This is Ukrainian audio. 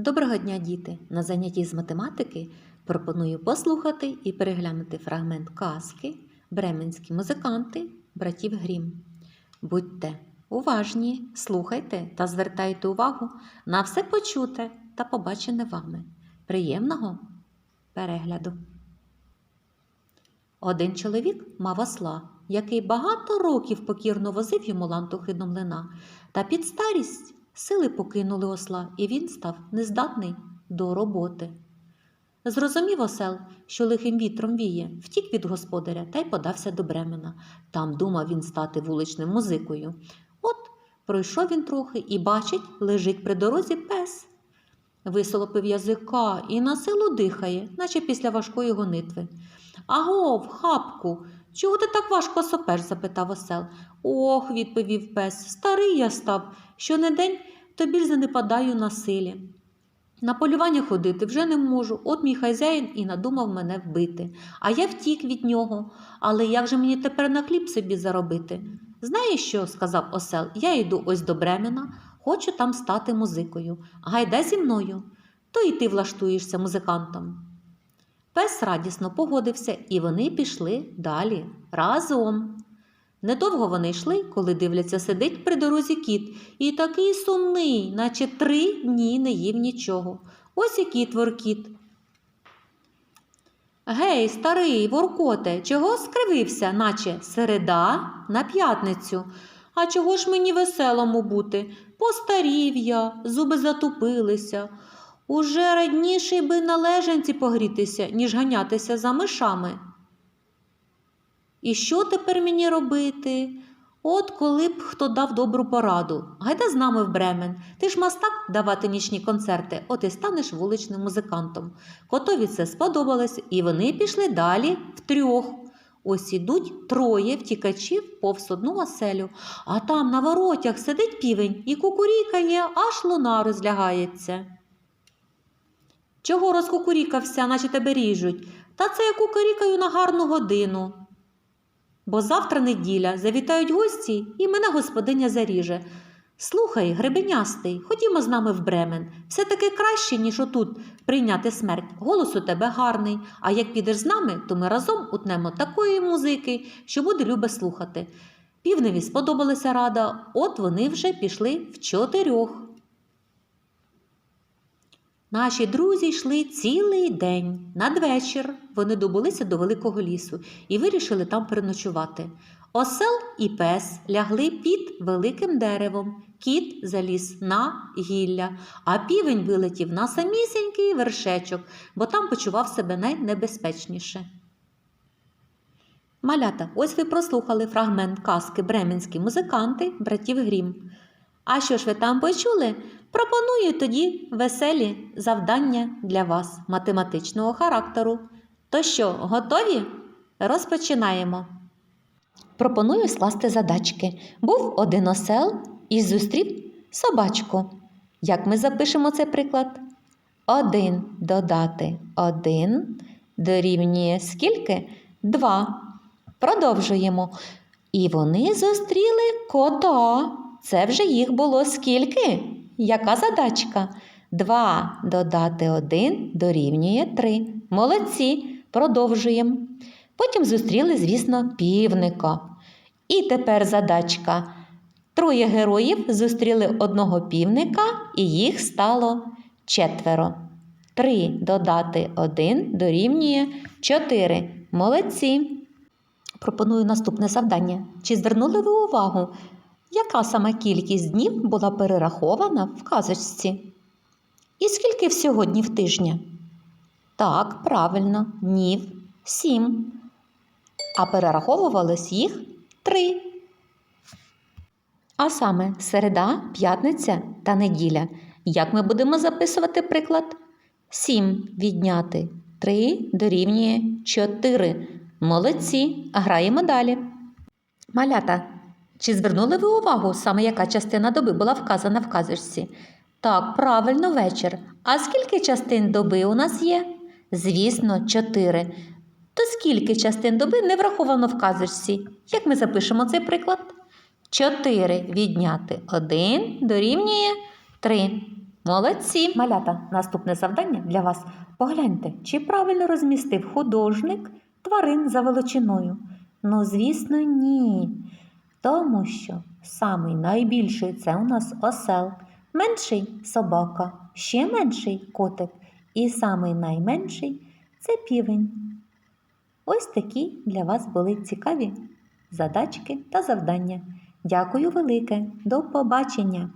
Доброго дня, діти! На занятті з математики пропоную послухати і переглянути фрагмент казки Бременські музиканти братів Грім. Будьте уважні, слухайте та звертайте увагу на все почуте та побачене вами. Приємного перегляду! Один чоловік мав осла, який багато років покірно возив йому лантухи до млина, та під старість сили покинули осла, і він став нездатний до роботи. Зрозумів осел, що лихим вітром віє, втік від господаря та й подався до Бремена. Там думав він стати вуличним музикою. От пройшов він трохи і бачить, лежить при дорозі пес. Висолопив язика і на силу дихає, наче після важкої гонитви. Агов, хапку, чого ти так важко сопеш? запитав осел. Ох, відповів пес, старий я став, що не день то більш занепадаю на силі. На полювання ходити вже не можу, от мій хазяїн і надумав мене вбити. А я втік від нього. Але як же мені тепер на хліб собі заробити? Знаєш що? сказав осел, я йду ось до Бремена, хочу там стати музикою. Гайда зі мною, то і ти влаштуєшся музикантом. Пес радісно погодився, і вони пішли далі разом. Недовго вони йшли, коли дивляться, сидить при дорозі кіт, і такий сумний, наче три дні не їв нічого. Ось і кіт воркіт. Гей, старий, воркоте, чого скривився, наче середа на п'ятницю? А чого ж мені веселому бути? Постарів я, зуби затупилися. Уже радніший би на лежанці погрітися, ніж ганятися за мишами. І що тепер мені робити? От коли б хто дав добру пораду. Гайда з нами в Бремен. Ти ж мастак давати нічні концерти, от і станеш вуличним музикантом. Котові це сподобалось, і вони пішли далі втрьох. Ось ідуть троє втікачів повз одну оселю, а там на воротях сидить півень і кукурікає, аж луна розлягається. Чого розкукурікався, наче тебе ріжуть? Та це я кукурікаю на гарну годину. Бо завтра неділя, завітають гості, і мене господиня заріже. Слухай, гребенястий, ходімо з нами в Бремен. Все таки краще, ніж отут прийняти смерть. Голос у тебе гарний, а як підеш з нами, то ми разом утнемо такої музики, що буде любе слухати. Півневі сподобалася рада, от вони вже пішли в чотирьох. Наші друзі йшли цілий день. Надвечір вони добулися до великого лісу і вирішили там переночувати. Осел і пес лягли під великим деревом, кіт заліз на гілля, а півень вилетів на самісінький вершечок, бо там почував себе найнебезпечніше. Малята, ось ви прослухали фрагмент казки Бременські музиканти братів Грім. А що ж ви там почули? Пропоную тоді веселі завдання для вас математичного характеру. То що, готові? Розпочинаємо. Пропоную скласти задачки. Був один осел і зустрів собачку. Як ми запишемо цей приклад? Один додати один дорівнює скільки? Два. Продовжуємо. І вони зустріли кота. Це вже їх було скільки? Яка задачка? Два додати один дорівнює три. Молодці. Продовжуємо. Потім зустріли, звісно, півника. І тепер задачка. Троє героїв зустріли одного півника, і їх стало четверо. Три додати один дорівнює чотири. Молодці. Пропоную наступне завдання. Чи звернули ви увагу, яка саме кількість днів була перерахована в казочці? І скільки всього днів тижня? Так, правильно, днів сім. А перераховувалось їх три. А саме середа, п'ятниця та неділя. Як ми будемо записувати приклад? Сім відняти три дорівнює чотири. Молодці, граємо далі. Малята, чи звернули ви увагу, саме яка частина доби була вказана в казочці? Так, правильно, вечір. А скільки частин доби у нас є? Звісно, чотири. То скільки частин доби не враховано в казочці? Як ми запишемо цей приклад? Чотири відняти один дорівнює три. Молодці! Малята, наступне завдання для вас. Погляньте, чи правильно розмістив художник тварин за величиною. Ну, звісно, ні. Тому що самий найбільший це у нас осел, менший собака, ще менший котик, і самий найменший це півень. Ось такі для вас були цікаві задачки та завдання. Дякую велике. До побачення!